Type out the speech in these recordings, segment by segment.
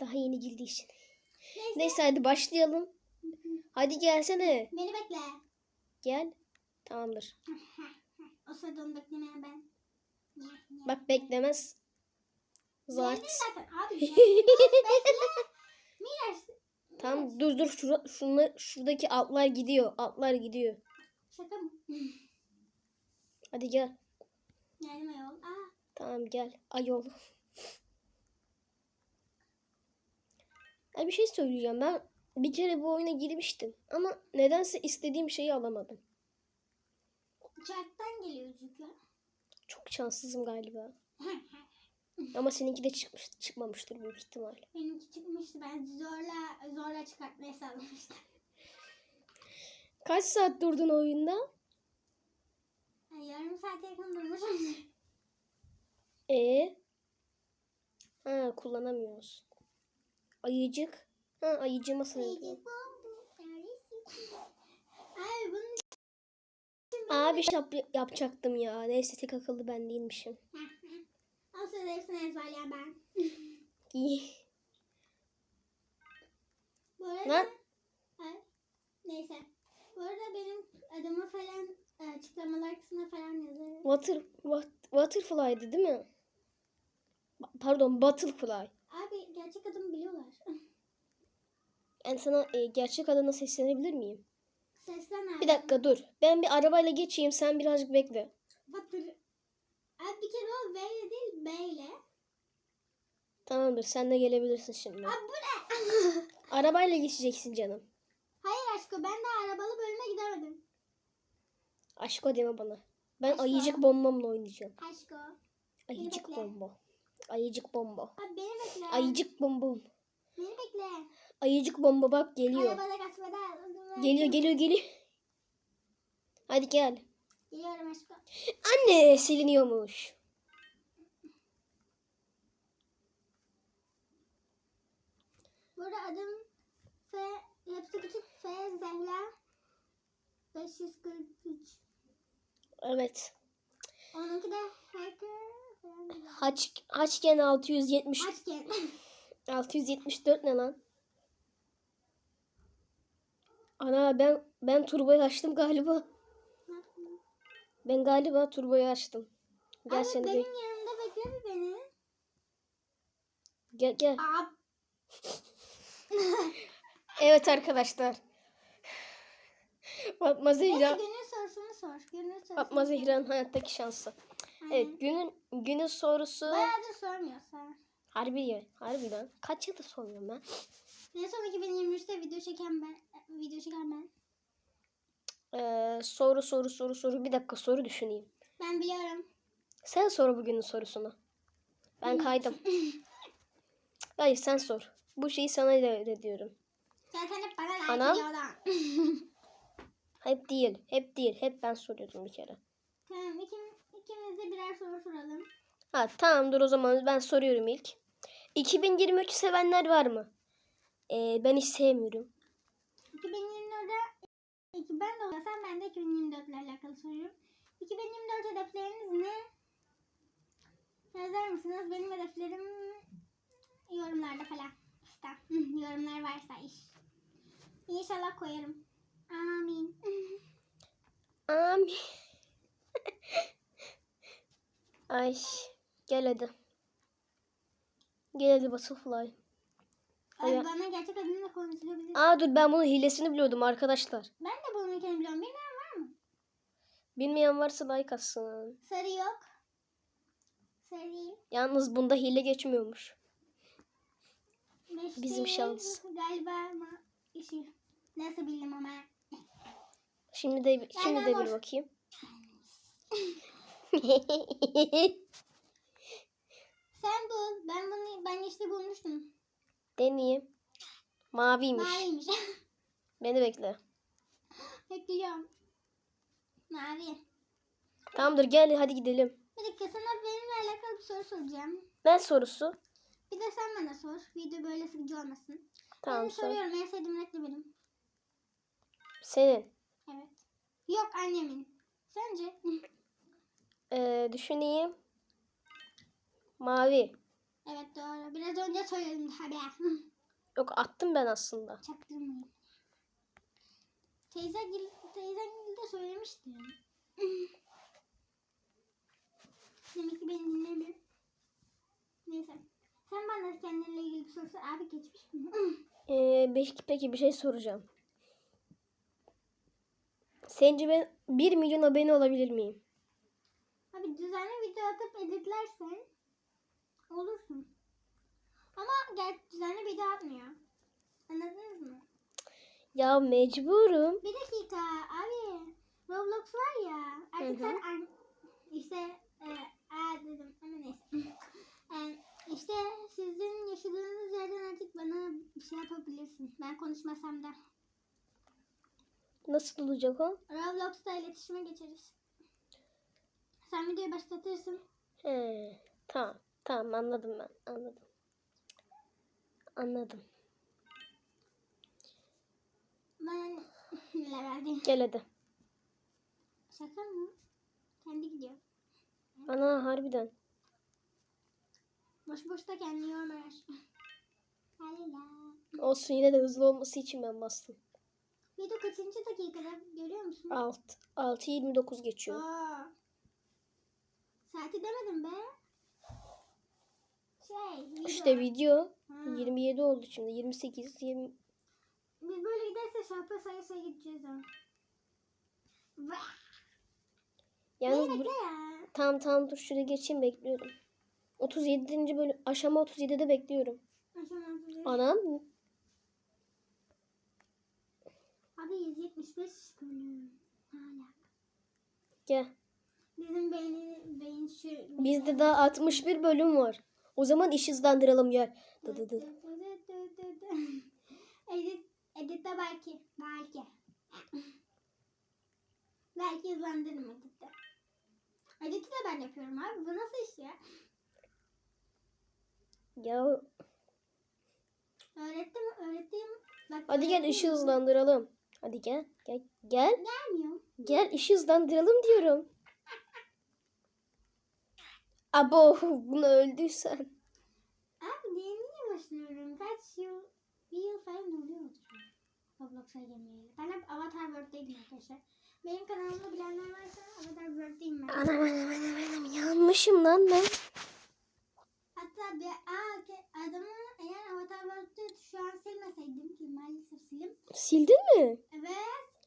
Daha yeni girdiği için. Neyse. Neyse hadi başlayalım. Hadi gelsene. Beni bekle. Gel. Tamamdır. o sırada onu beklemeyen ben. Bak beklemez. Zart. Zaten abi. bekle. Miraç. Tamam dur dur şura, şunla, şuradaki altlar gidiyor. Altlar gidiyor. Şaka mı? Hadi gel. Geldim ayol. Aa. Tamam gel. Ayol. Ya bir şey söyleyeceğim. Ben bir kere bu oyuna girmiştim. Ama nedense istediğim şeyi alamadım. Uçaktan geliyor çünkü. Çok şanssızım galiba. Ama seninki de çıkmış, çıkmamıştır büyük ihtimal. Benimki çıkmıştı. Ben zorla zorla çıkartmaya sağlamıştım. Kaç saat durdun oyunda? Yarım saate yakın durmuşum. E Ha kullanamıyoruz. Ayıcık. Ha ayıcıma bunun Abi şey yap- yapacaktım ya. Neyse tek akıllı ben değilmişim. Al sırada hepsini ezberleyen ben. Bu arada... Lan. Ay, neyse. Bu arada benim adımı falan e, açıklamalar kısmına falan yazarım. Water, what, Waterfly'dı değil mi? Pardon Butterfly. Abi gerçek adımı biliyorlar. Yani sana e, gerçek adına seslenebilir miyim? Seslen abi. Bir dakika dur. Ben bir arabayla geçeyim sen birazcık bekle. Batır. Abi bir kere o V ile değil B ile. Tamamdır sen de gelebilirsin şimdi. Abi bu ne? Arabayla geçeceksin canım. Hayır aşkım ben de arabalı bölüme gidemedim. Aşko deme bana. Ben Aşko. ayıcık bombamla oynayacağım. Aşkım. Ayıcık bekle. bomba. Ayıcık bomba. Abi beni bekle. Ayıcık bombom. Beni bekle. Ayıcık bomba bak geliyor. Arabada kasmada. Geliyor geliyor geliyor. Hadi gel. Geliyorum aşkım. Anne siliniyormuş. Burada adım F, hepsi küçük F, Zehra 543. Evet. Onunki de falan. Haç, Haçken 670 Açken. 674 ne lan? Ana ben ben turboyu açtım galiba. Ben galiba turboyu açtım. Gel Abi seni benim bek- yanımda bekle bir beni. Gel gel. Aa, Evet arkadaşlar. Fatma neyse Zehra. günün sorusunu sor. Günün sorusunu Fatma. Zehra'nın hayattaki şansı. Aynen. Evet günün günün sorusu. Bayağıdır sormuyorsa. Harbi ya. Harbi lan. Kaç yıldır soruyorum ben. En son 2023'te video çeken ben. Video çeken ben. Ee, soru soru soru soru. Bir dakika soru düşüneyim. Ben biliyorum. Sen sor bugünün sorusunu. Ben kaydım. Hayır sen sor. Bu şeyi sana devrediyorum. Zaten hep bana like Anam. ediyorlar. Hep değil. Hep değil. Hep ben soruyorum bir kere. tamam ikim, ikimiz de birer soru soralım. Ha tamam dur o zaman ben soruyorum ilk. 2023 sevenler var mı? Ee, ben hiç sevmiyorum. 2024'de iki ben de olsam ben de 2024 ile alakalı soruyorum. 2024 hedefleriniz ne? Yazar mısınız? Benim hedeflerim yorumlarda falan. İşte yorumlar varsa iş. İnşallah koyarım. Amin. Amin. Ay gel hadi. Gel hadi Butterfly. Ay, Ay- bana gerçek adını konuşulabilir. Aa dur ben bunun hilesini biliyordum arkadaşlar. Ben de bunun ülkeni biliyorum. Bilmeyen var mı? Bilmeyen varsa like atsın. Sarı yok. Sarı. Yalnız bunda hile geçmiyormuş. Beşte Bizim şans. Galiba ama işi. Nasıl bildim ama. Şimdi de şimdi de bir bakayım. Sen bul. Ben bunu ben işte bulmuştum. Deneyeyim. Maviymiş. Maviymiş. Beni bekle. Bekliyorum. Mavi. Tamamdır gel hadi gidelim. Bir dakika sana benimle alakalı bir soru soracağım. Ne sorusu? Bir de sen bana sor. Video böyle sıkıcı olmasın. Tamam ben sor. soruyorum. En sevdiğim renkli benim. Senin. Yok annemin. Sence? Ee, düşüneyim. Mavi. Evet doğru. Biraz önce söyledim tabii. Yok attım ben aslında. Çaktırmayın. Teyze gil, teyzen gil de söylemişti. Demek ki beni dinlemiyor. Neyse. Sen bana kendinle ilgili bir soru sor. Abi geçmiş mi? Ee, peki, peki bir şey soracağım. Sence ben 1 milyon abone olabilir miyim? Abi düzenli video atıp editlersen olursun. Ama gel düzenli video atmıyor. Anladınız mı? Ya mecburum. Bir dakika abi. Roblox var ya. Artık Hı hı. sen işte e, aa dedim ama neyse. E, işte sizin yaşadığınız yerden artık bana bir şey yapabilirsin. Ben konuşmasam da. Nasıl olacak o? Roblox'ta iletişime geçeriz. Sen videoyu başlatırsın. He, tamam. Tamam anladım ben. Anladım. Anladım. Ben neler verdim. Gel hadi. Şaka mı? Kendi gidiyor. Ana harbiden. Boş boş da kendini. Halila. Olsun yine de hızlı olması için ben bastım. Video kaçıncı dakikada görüyor musun? Alt, 6.29 geçiyor. Aa. Saati demedim be. Şey, video. İşte video Ha. 27 oldu şimdi. 28, 20. Biz böyle giderse şarpa sayı sayı gideceğiz ha. Vah. Yalnız bu... ya. Tamam tamam dur şuraya geçeyim bekliyorum. 37. bölüm aşama 37'de bekliyorum. Aşağı altı. Anam Abi 175 bölüm. Gel. Bizim beyni, beyin şu... Bizde daha 61 bölüm var. O zaman iş hızlandıralım gel. Dı dı dı. Edit, editte belki. Belki. belki hızlandırırım editte. Editi de ben yapıyorum abi. Bu nasıl iş ya? Ya Öğrettim, öğrettiğim... Bak, hadi gel işi hızlandıralım. Hadi gel. Gel. Gel. Gelmiyor. Gel işi hızlandıralım diyorum. Abo bunu öldüysen. Abi niye başlıyorum? Kaç yıl? Bir yıl falan oluyordur. Roblox'a girmeyeli. Ben hep Avatar World'deydim arkadaşlar. Benim kanalımda bilenler varsa Avatar World'deyim ben. Anam anam anam anam yanmışım lan ben. Hatta bir aa, ke- adamı eğer Avatar World'de şu an silmeseydim ki maalesef silim. Sildin mi? Evet.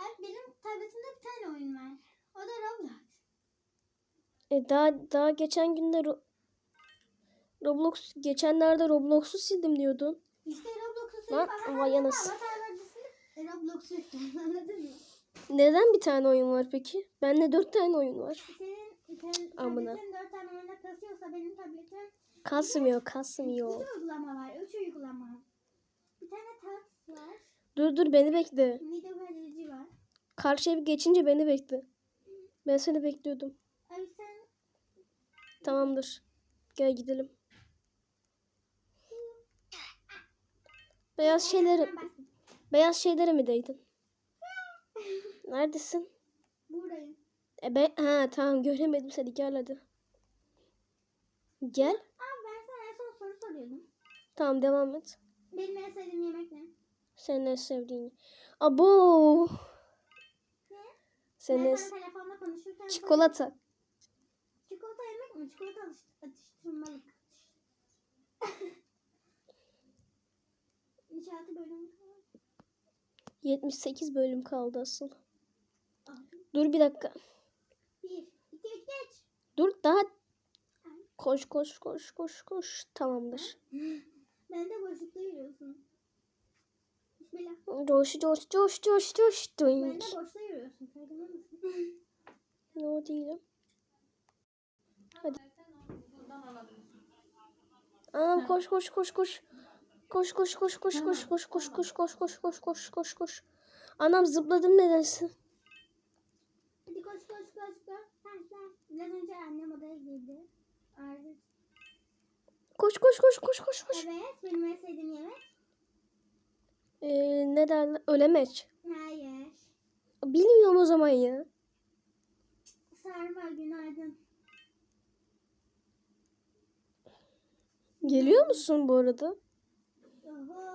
Abi benim tabletimde bir tane oyun var. O da Roblox. E daha daha geçen günde Ro- Roblox geçenlerde Roblox'u sildim diyordun. İşte Roblox'u silip Lan, Avatar vay anasını. Avatar silip Roblox'u yükledim. Anladın mı? Neden bir tane oyun var peki? Bende dört tane oyun var. Senin tabletin Amına. dört tane oyunda kasıyorsa benim tabletim Kasmıyor kasmıyor. İki uygulama var. Üç uygulama. Bir tane tat var. Dur dur beni bekle. Video kaydedici var. Karşıya bir geçince beni bekle. Ben seni bekliyordum. Ay sen Tamamdır. Gel gidelim. Beyaz şeyleri, beyaz şeylere mi değdin? Neredesin? Buradayım. E ben, ha tamam göremedim seni gel hadi. Gel. Aa Tamam devam et. Benim en sevdiğim yemek ne? Senin en sevdiğin. Abo. Ne? Senin en telefonda konuşurken çikolata. Çikolata yemek mi? Çikolata atış- atıştırmalık. İnşaatı bölümü falan. 78 bölüm kaldı asıl. Abi, Dur bir dakika. Bir, iki, üç, geç. Dur daha koş koş koş koş koş. Tamamdır. Ben de boşlukta yürüyorsun. Bismillah. Coş coş coş coş coş. Doink. de boşta yürüyorsun. Farkında mısın? Ne o değilim. Hadi. Anam koş koş koş koş. Koş koş koş koş koş koş koş koş koş koş koş koş koş koş. Anam zıpladım nedense. Hadi koş koş koş koş. Biraz önce annem odaya girdi. Arzu. Koş koş koş koş koş koş. Evet benim en sevdiğim yemek. Ee, ne derler? Ölemeç. Hayır. Bilmiyorum o zaman ya. Sarma günaydın. Geliyor musun bu arada? Oho.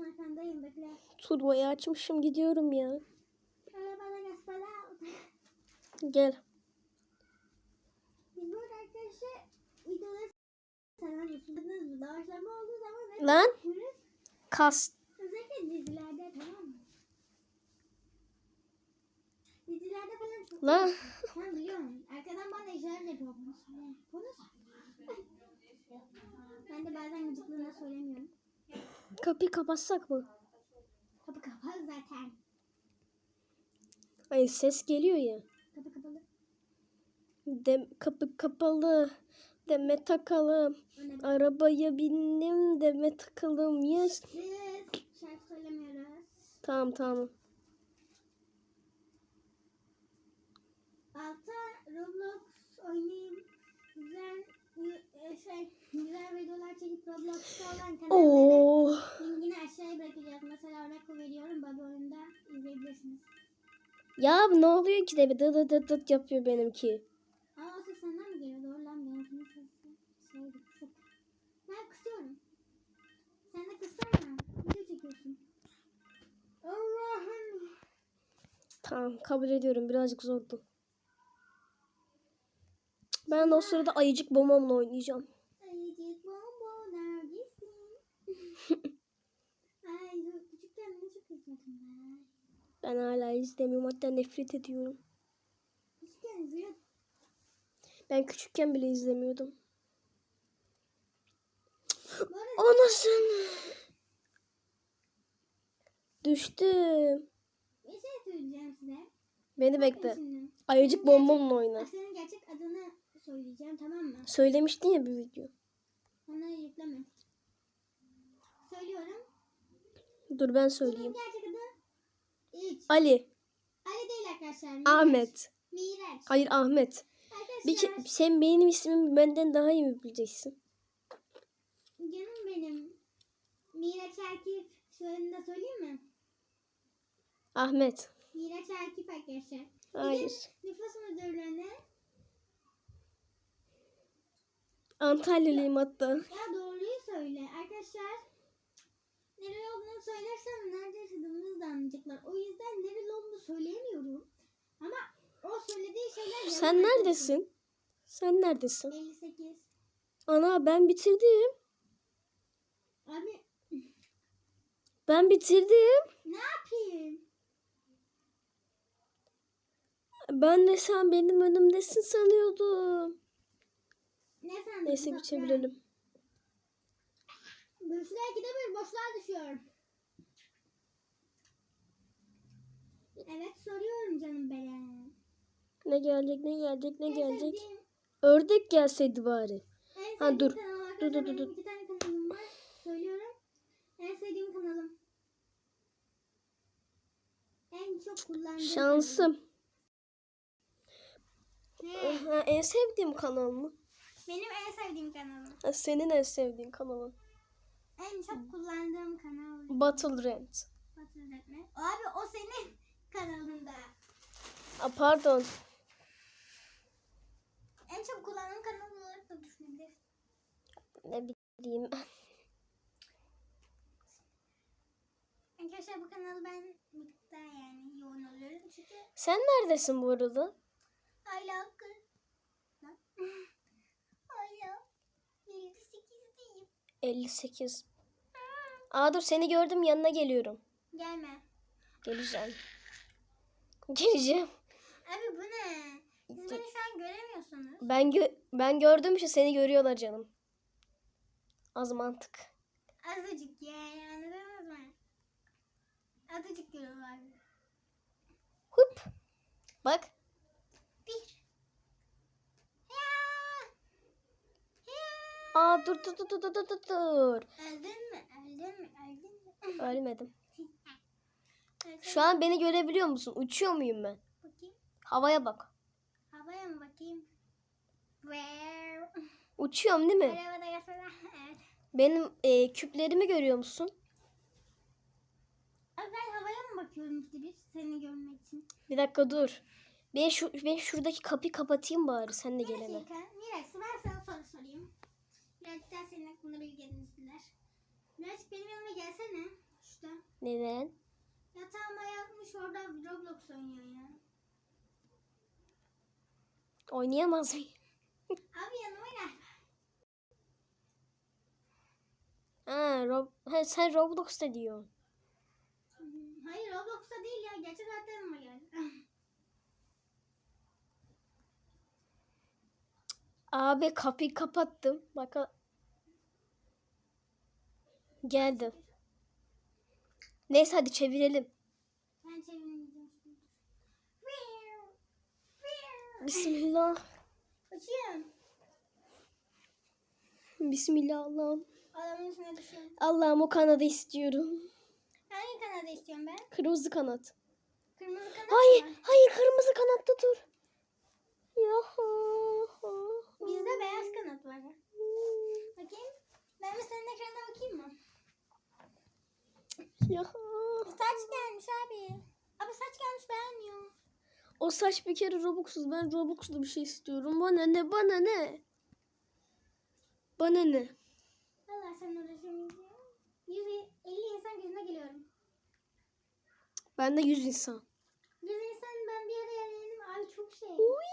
Arkandayım bekle. Turbayı açmışım gidiyorum ya. Gel. Biz burada arkadaşlar videoları seviyoruz. Biz Doğaçlama olduğu zaman hep Lan kas. Özellikle dizilerde tamam mı? Dizilerde falan çok Lan Sen biliyor musun? Arkadan bana işaret yapıyor. Söyle. ben de bazen gıcıklığına söylemiyorum. kapıyı kapatsak mı? Kapı kapalı zaten. Ay ses geliyor ya. Kapı kapalı. De, kapı kapalı. Deme takalım. Arabaya bindim deme takalım. Yes. Şarkı söylemiyoruz. Tamam tamam. Altta Roblox oynayayım. Güzel e, şey güzel videolar çekip Roblox'ta olan kanalları Oo. linkini aşağıya bırakacağız. Mesela örnek veriyorum. Baba oyunda izleyebilirsiniz. Ya ne oluyor ki de bir dıt dıt dıt yapıyor benimki. Tamam kabul ediyorum birazcık zordu. Ben de o sırada ayıcık bombamla oynayacağım. Ayıcık bombo neredesin? Ay küçükken ne çok ben. Ben hala izlemiyorum hatta nefret ediyorum. Küçükken izliyordum. Ben küçükken bile izlemiyordum. Anasını. Düştüm. Bir söyleyeceğim size. Beni bekle. şimdi. Ayıcık bombamla oyna. Senin gerçek adını söyleyeceğim tamam mı? Söylemiştin ya bir video. Ona yükleme. Söylüyorum. Dur ben Senin söyleyeyim. gerçek adı İç. Ali, Ali değil arkadaşlar. Miraç. Ahmet. Miraç. Hayır Ahmet. Bir Arkadaşlar ke- sen benim ismimi benden daha iyi mi bileceksin? canım benim. Miraç Akif. Şöyle de söyleyeyim mi? Ahmet. Miraç Akif arkadaşlar. Hayır. Nüfus müdürlüğüne Antalyalıyım hatta. ya doğruyu söyle. Arkadaşlar nereli olduğunu söylersem nerede yaşadığımızı da anlayacaklar. O yüzden nereli olduğunu söyleyemiyorum. Ama o söylediği şeyler Sen neredesin? Sen neredesin? 58. Ana ben bitirdim. Abi Ben bitirdim. ne yapayım? Ben de sen benim önümdesin sanıyordum. Ne sandın? Neyse Toprak? bitirebilelim. Burçlar ikide bir boşluğa düşüyor. Evet soruyorum canım benim. Ne gelecek ne gelecek ne gelecek. sevdiğim- Ördek gelseydi bari. En Ha, sevdiğim dur. kanal Dur, arkadaşlar, dur, dur, benim dur. iki tane kanalım var. Söylüyorum. En sevdiğim kanalım. En çok kullandığım Şansım. Ha, en sevdiğim kanal mı? benim en sevdiğim kanalım. Ha, senin en sevdiğin kanalın. En çok kullandığım kanal. Battle Rant. Hatırlatma. Abi o senin kanalında. Aa, pardon. En çok kullandığım kanal olarak da düşünebilirsin. Ne bileyim. Arkadaşlar bu kanalı ben miktar yani yoğun oluyorum çünkü Sen neredesin bu arada? Hala hala 58'deyim. 58. Aa dur seni gördüm yanına geliyorum. Gelme. Geleceğim. Geleceğim. Abi bu ne? Siz beni şu an göremiyorsunuz. Ben gö- ben gördüm işte seni görüyorlar canım. Az mantık. Azıcık yani anladınız mı? Azıcık görüyorlar. Hup. Bak. Bir. Ya. Ya. Aa dur dur dur dur dur dur dur. Öldün mü? Öldün mü? Öldün mü? Ölmedim. Şu an beni görebiliyor musun? Uçuyor muyum ben? Bakayım. Havaya bak. Havaya mı bakayım? Uçuyorum değil mi? Evet. Benim e, küplerimi görüyor musun? Ben havaya mı bakıyorum işte bir seni görmek için? Bir dakika dur. Ben şu ben şuradaki kapıyı kapatayım bari sen de Bir gelene. dakika. Miraç ben sana soru sorayım. Birazcık daha senin hakkında bilgi edinsinler. Birazcık benim yanıma gelsene. Şurada. Neden? Yatağıma yatmış orada Roblox oynuyor ya. Oynayamaz mıyım? Abi yanıma gel. Ha, Rob ha, sen Roblox'ta diyorsun. Hayır Roblox'ta değil ya. Gerçek hayatta yanıma gel. Abi kapıyı kapattım. Bak. Geldim. Neyse hadi çevirelim. ben. Bismillah. Uçuyorum. Bismillah Allah'ım. Adamın üstüne düşüyorum. Allah'ım o kanadı istiyorum. Hangi kanadı istiyorum ben? Kırmızı kanat. Kırmızı kanat Hayır, mı? hayır kırmızı kanatta dur. Ya. Bizde beyaz kanat var. Bakayım. Ben bir senin ekranına bakayım mı? Ya. Saç gelmiş abi. Abi saç gelmiş beğenmiyor. O saç bir kere Robux'suz. Ben Robux'lu bir şey istiyorum. Bana ne? Bana ne? Bana ne? Allah sen uğraşamayacağım. 150 insan gözüne geliyorum. Ben de yüz insan. 100 insan ben bir yere yenildim. Abi çok şey. Uy.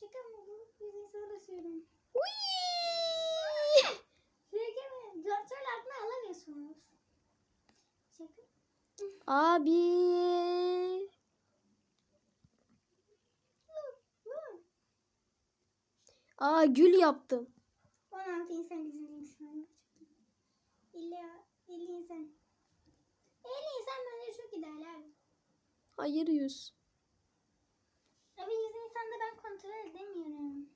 Şaka mı bu? 100 basıyorum. Uy. Şaka mı? Dörtler aklına alamıyorsunuz. Şaka. Abi. Aa gül yaptım. 16 insan an. 50, 50 insan. 50 insan bence çok ideal abi. Hayır yüz. Abi 100 insanda ben kontrol edemiyorum.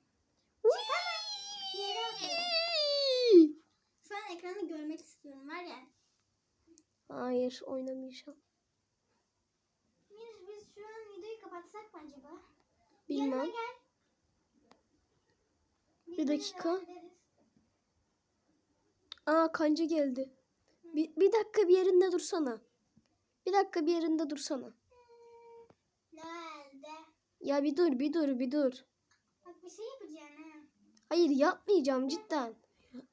Şu an ekranı görmek istiyorum var ya. Hayır oynamayacağım. Biz, biz şu an videoyu kapatsak mı acaba? Bilmem. gel. Bir dakika. Aa kanca geldi. Bir, bir dakika bir yerinde dursana. Bir dakika bir yerinde dursana. Nerede? Ya bir dur bir dur bir dur. Bak bir şey. Hayır yapmayacağım cidden.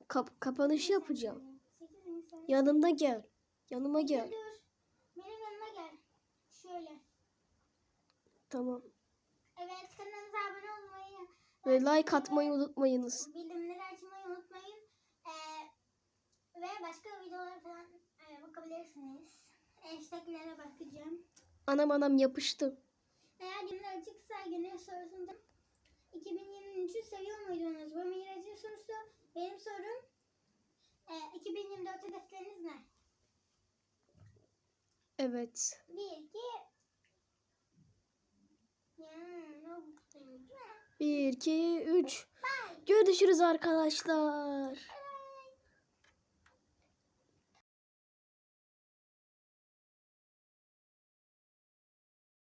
Kap kapanış yapacağım. 8 insan. Yanımda gel. Yanıma gel. Dur. Benim yanıma gel. Şöyle. Tamam. Evet kanalımıza abone olmayı Ve like atmayı unutmayınız. bildirimleri açmayı unutmayın. Ee, ve başka videolara falan e, bakabilirsiniz. Hashtaglere bakacağım. Anam anam yapıştı. Eğer günler açıksa günün sorusunda 2023'ü seviyor muydunuz? Bu miracın sorusu benim sorum. E, 2024 hedefleriniz ne? Evet. 1, 2 Ya ne oldu? 1, 2, 3. Bye. Görüşürüz arkadaşlar.